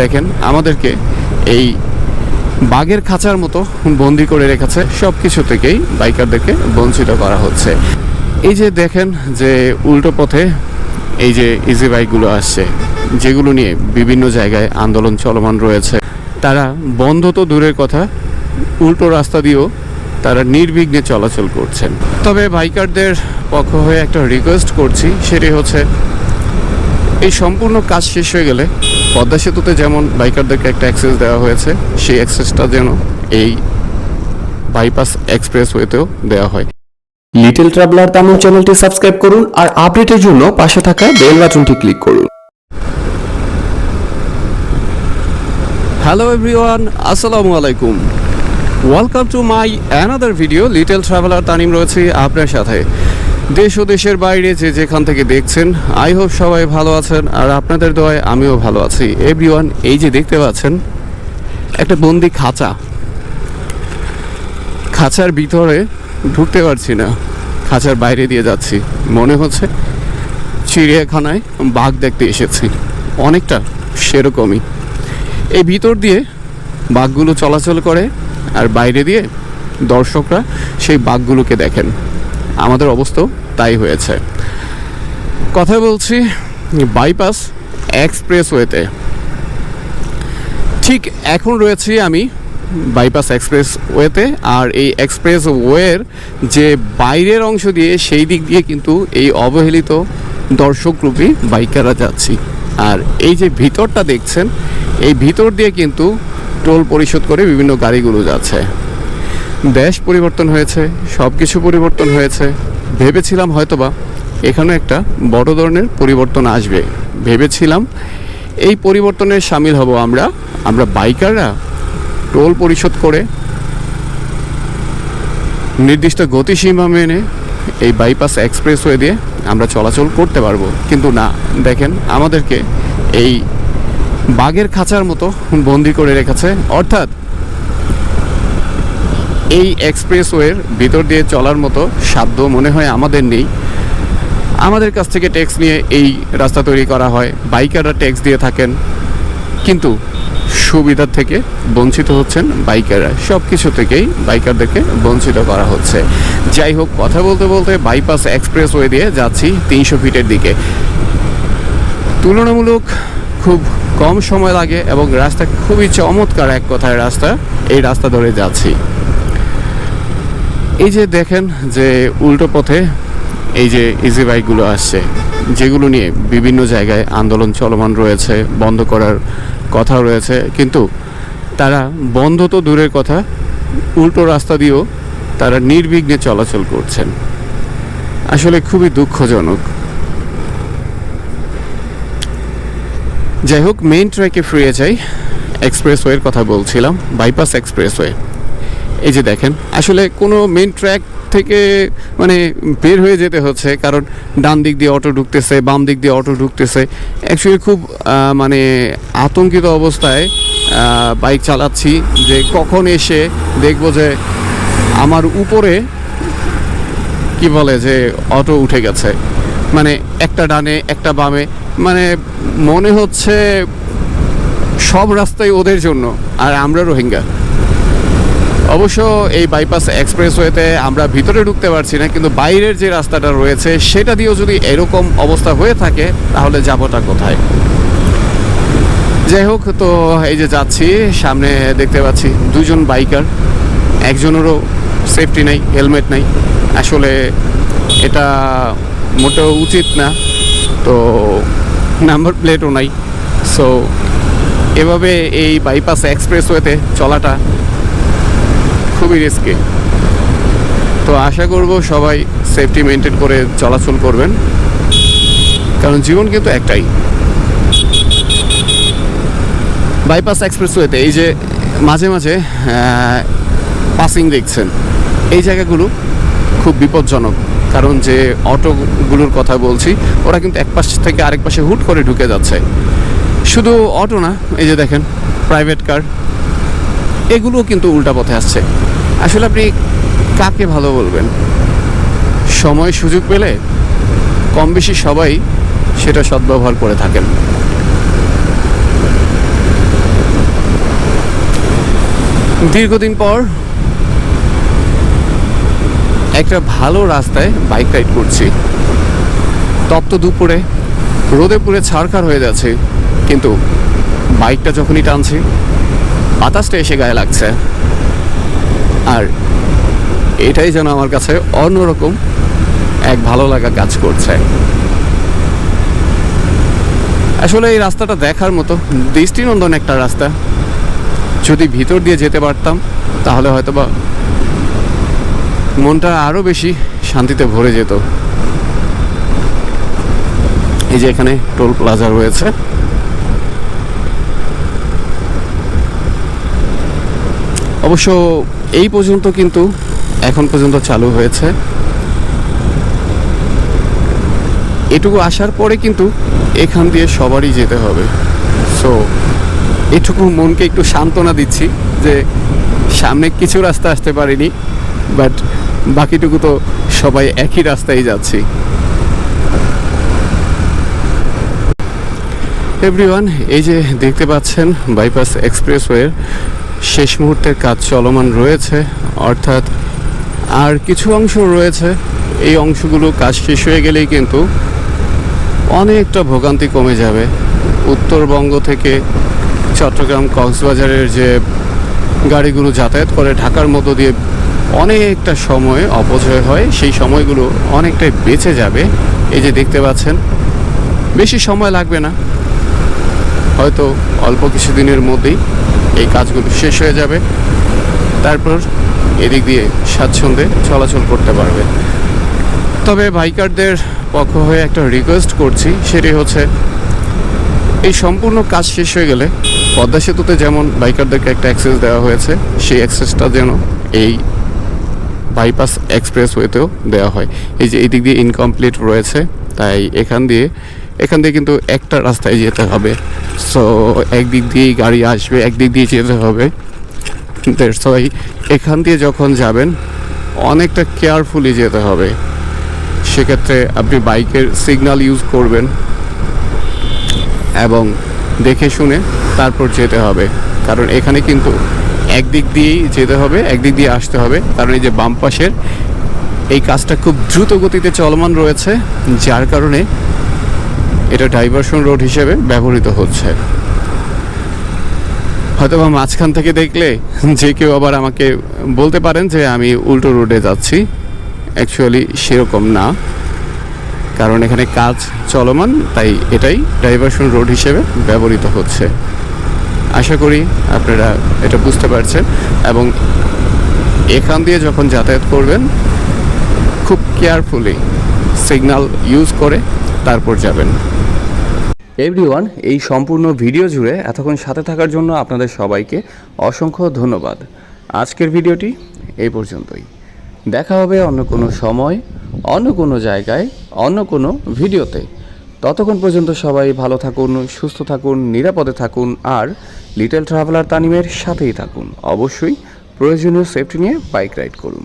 দেখেন, আমাদেরকে এই বাঘের খাঁচার মতো বন্দি করে রেখেছে। সব কিছু থেকেই বাইকারদেরকে বঞ্চিত করা হচ্ছে। এই যে দেখেন যে উল্টো পথে এই যে ইজি বাইকগুলো আসছে, যেগুলো নিয়ে বিভিন্ন জায়গায় আন্দোলন চলমান রয়েছে। তারা বন্ধ তো দূরের কথা, উল্টো রাস্তা দিয়েও তারা নির্বিঘ্নে চলাচল করছেন। তবে বাইকারদের পক্ষ হয়ে একটা রিকোয়েস্ট করছি, সেটি হচ্ছে, এই সম্পূর্ণ কাজ শেষ হয়ে গেলে পদ্মা সেতুতে যেমন বাইকারদেরকে একটা অ্যাক্সেস দেওয়া হয়েছে সেই অ্যাক্সেসটা যেন এই বাইপাস এক্সপ্রেসওয়েতেও দেওয়া হয়। লিটল ট্রাভেলার তামিল চ্যানেলটি সাবস্ক্রাইব করুন আর আপডেটের জন্য পাশে থাকা বেল বাটনটি ক্লিক করুন। হ্যালো এভরিওয়ান আসসালামু আলাইকুম। Welcome to my another video little traveller Tanim রয়েছে আপনার সাথে। দেশ ও দেশের বাইরে যে যেখান থেকে দেখছেন, আই হোপ সবাই ভালো আছেন, আর আপনাদের দোয়ায় আমিও ভালো আছি। এভরিওয়ান এই যে দেখতে পাচ্ছেন, একটা বন্দি খাঁচা। খাঁচার ভিতরে ঢুকতে পারছি না। খাঁচার বাইরে দিয়ে যাচ্ছি। মনে হচ্ছে চিড়িয়াখানায় বাঘ দেখতে এসেছি। অনেকটা সেরকমই। এই ভিতর দিয়ে বাঘগুলো চলাচল করে, আর বাইরে দিয়ে দর্শকরা সেই বাঘগুলোকে দেখেন। আমাদের অবস্থাও তাই হয়েছে। কথা বলছি বাইপাস এক্সপ্রেসওয়েতে ঠিক এখন রয়েছি আমি বাইপাস এক্সপ্রেস ওয়েতে আর এই এক্সপ্রেস ওয়ের যে বাইরের অংশ দিয়ে সেই দিক দিয়ে কিন্তু এই অবহেলিত দর্শক দর্শকরূপী বাইকাররা যাচ্ছি। আর এই যে ভিতরটা দেখছেন, এই ভিতর দিয়ে কিন্তু টোল পরিশোধ করে বিভিন্ন গাড়িগুলো যাচ্ছে। দেশ পরিবর্তন হয়েছে সব কিছু পরিবর্তন হয়েছে। ভেবেছিলাম হয়তোবা এখানে একটা বড় ধরনের পরিবর্তন আসবে। ভেবেছিলাম এই পরিবর্তনে সামিল হব আমরা। আমরা বাইকাররা টোল পরিশোধ করে নির্দিষ্ট গতিসীমা মেনে এই বাইপাস এক্সপ্রেস এক্সপ্রেসওয়ে দিয়ে আমরা চলাচল করতে পারব। কিন্তু না, দেখেন আমাদেরকে এই বাঘের খাঁচার মতো বন্দি করে রেখেছে। অর্থাৎ এই এক্সপ্রেসওয়ের ভিতর দিয়ে চলার মতো সাধ্য মনে হয় আমাদের নেই। আমাদের কাছ থেকে ট্যাক্স নিয়ে এই রাস্তা তৈরি করা হয়। বাইকাররা ট্যাক্স দিয়ে থাকেন। কিন্তু সুবিধার থেকে বঞ্চিত হচ্ছেন বাইকাররা। সব কিছু থেকেই বাইকারদেরকে বঞ্চিত করা হচ্ছে। যাই হোক, কথা বলতে বলতে বাইপাস এক্সপ্রেসওয়ে দিয়ে যাচ্ছি তিনশো ফিটের দিকে। তুলনামূলক খুব কম সময় লাগে এবং রাস্তা খুবই চমৎকার এক কথায় রাস্তা, এই রাস্তা ধরে যাচ্ছি। এই যে দেখেন যে উল্টো পথে এই যে ইজি বাইকগুলো আসছে, যেগুলো নিয়ে বিভিন্ন জায়গায় আন্দোলন চলমান রয়েছে, বন্ধ করার কথা রয়েছে, কিন্তু তারা বন্ধ তো দূরের কথা, উল্টো রাস্তা দিয়েও তারা নির্বিঘ্নে চলাচল করছেন। আসলে খুবই দুঃখজনক। যাই হোক মেইন ট্র্যাকে ফিরে যাই এক্সপ্রেসওয়ের কথা বলছিলাম বাইপাস এক্সপ্রেসওয়ে এই যে দেখেন, আসলে কোনো মেন ট্র্যাক থেকে মানে বের হয়ে যেতে হচ্ছে, কারণ ডান দিক দিয়ে অটো ঢুকতেছে, বাম দিক দিয়ে অটো ঢুকতেছে। অ্যাকচুয়ালি খুব মানে আতঙ্কিত অবস্থায় বাইক চালাচ্ছি যে কখন এসে দেখব যে আমার উপরে, কি বলে যে অটো উঠে গেছে। মানে একটা ডানে, একটা বামে মানে মনে হচ্ছে সব রাস্তাই ওদের জন্য, আর আমরা রোহিঙ্গা। অবশ্য এই বাইপাস এক্সপ্রেসওয়েতে আমরা ভিতরে ঢুকতে পারছি না, কিন্তু বাইরের যে রাস্তাটা রয়েছে, সেটা দিয়েও যদি এরকম অবস্থা হয়ে থাকে, তাহলে যাবোটা কোথায়? যাই হোক, তো এই যে যাচ্ছি, সামনে দেখতে পাচ্ছি দুজন বাইকার একজনেরও সেফটি নেই হেলমেট নেই। আসলে এটা মোটেও উচিত না, তো নাম্বার প্লেটও নাই। সো এভাবে এই বাইপাস এক্সপ্রেসওয়েতে চলাটা খুবই রিস্কি তো আশা করব সবাই সেফটি মেনটেন করে চলাচল করবেন। কারণ জীবন কিন্তু একটাই। বাইপাস এক্সপ্রেসওয়েতে এই যে মাঝে মাঝে পাসিং দেখছেন, এই জায়গাগুলো খুব বিপজ্জনক। কারণ যে অটোগুলোর কথা বলছি, ওরা কিন্তু এক পাশ থেকে আরেক পাশে হুট করে ঢুকে যাচ্ছে। শুধু অটো না, এই যে দেখেন প্রাইভেট কার এগুলোও কিন্তু উল্টা পথে আসছে। আসলে আপনি কাকে ভালো বলবেন? সময় সুযোগ পেলে কম বেশি সবাই সেটা সদ্ব্যবহার করে থাকেন। দীর্ঘদিন পর একটা ভালো রাস্তায় বাইক রাইড করছি। তপ্ত দুপুরে, রোদে পুরে ছাড়খার হয়ে যাচ্ছে, কিন্তু বাইকটা যখনই টানছি, বাতাসটা এসে গায়ে লাগছে। আর এটাই যেন আমার কাছে অন্যরকম এক ভালো লাগা কাজ করছে। আসলে এই রাস্তাটা দেখার মতো দৃষ্টিনন্দন একটা রাস্তা। যদি ভিতর দিয়ে যেতে পারতাম, তাহলে হয়তো বা মনটা আরও বেশি শান্তিতে ভরে যেত। এই যে এখানে টোল প্লাজা রয়েছে। অবশ্য এই পর্যন্ত কিন্তু এখন পর্যন্ত চালু হয়েছে। এটুকু আসার পরে কিন্তু এখান দিয়ে সবারই যেতে হবে। সো এটুকু মনকে একটু সান্ত্বনা দিচ্ছি যে সামনে কিছু রাস্তা আসতে পারিনি বাট বাকিটুকু তো সবাই একই রাস্তায় যাচ্ছি। এভরিওয়ান এই যে দেখতে পাচ্ছেন বাইপাস এক্সপ্রেসওয়ের শেষ মুহূর্তের কাজ চলমান রয়েছে, অর্থাৎ আর কিছু অংশ রয়েছে। এই অংশগুলো কাজ শেষ হয়ে গেলেই কিন্তু অনেকটা ভোগান্তি কমে যাবে। উত্তরবঙ্গ থেকে চট্টগ্রাম, কক্সবাজারের যে গাড়িগুলো যাতায়াত করে, ঢাকার মধ্য দিয়ে অনেকটা সময় অপচয় হয়, সেই সময়গুলো অনেকটাই বেঁচে যাবে। এই যে দেখতে পাচ্ছেন, বেশি সময় লাগবে না। হয়তো অল্প কিছু দিনের মধ্যেই এই কাজগুলো শেষ হয়ে যাবে। তারপর এদিক দিয়ে স্বাচ্ছন্দ্যে চলাচল করতে পারবে। তবে বাইকারদের পক্ষ হয়ে একটা রিকোয়েস্ট করছি, সেটি হচ্ছে, এই সম্পূর্ণ কাজ শেষ হয়ে গেলে পদ্মা সেতুতে যেমন বাইকারদেরকে একটা অ্যাক্সেস দেওয়া হয়েছে, সেই অ্যাক্সেসটা যেন এই বাইপাস এক্সপ্রেসওয়েতেও দেওয়া হয়। এই যে এই দিক দিয়ে ইনকমপ্লিট রয়েছে, তাই এখান দিয়ে এখান দিয়ে কিন্তু একটা রাস্তায় যেতে হবে। সো একদিক দিয়েই গাড়ি আসবে, একদিক দিয়ে যেতে হবে। ওয়াই এখান দিয়ে যখন যাবেন, অনেকটা কেয়ারফুলি যেতে হবে। সেক্ষেত্রে আপনি বাইকের সিগন্যাল ইউজ করবেন এবং দেখে শুনে তারপর যেতে হবে। কারণ এখানে কিন্তু একদিক দিয়েই যেতে হবে, একদিক দিয়ে আসতে হবে। কারণ এই যে বাম পাশের, এই কাজটা খুব দ্রুত গতিতে চলমান রয়েছে, যার কারণে এটা ডাইভারশন রোড হিসেবে ব্যবহৃত হচ্ছে। হয়তো বা মাঝখান থেকে দেখলে যে কেউ আবার আমাকে বলতে পারেন যে আমি উল্টো রোডে যাচ্ছি। অ্যাকচুয়ালি সেরকম না। কারণ এখানে কাজ চলমান, তাই এটাই ডাইভারশন রোড হিসেবে ব্যবহৃত হচ্ছে। আশা করি আপনারা এটা বুঝতে পারছেন এবং এখান দিয়ে যখন যাতায়াত করবেন, খুব কেয়ারফুলি সিগন্যাল ইউজ করে তারপর যাবেন। এভরিওয়ান এই সম্পূর্ণ ভিডিও জুড়ে এতক্ষণ সাথে থাকার জন্য আপনাদের সবাইকে অসংখ্য ধন্যবাদ। আজকের ভিডিওটি এই পর্যন্তই। দেখা হবে অন্য কোনো সময়, অন্য কোনো জায়গায়, অন্য কোনো ভিডিওতে। ততক্ষণ পর্যন্ত সবাই ভালো থাকুন, সুস্থ থাকুন, নিরাপদে থাকুন আর লিটল ট্রাভেলার তানিমের সাথেই থাকুন। অবশ্যই প্রয়োজনীয় সেফটি নিয়ে বাইক রাইড করুন।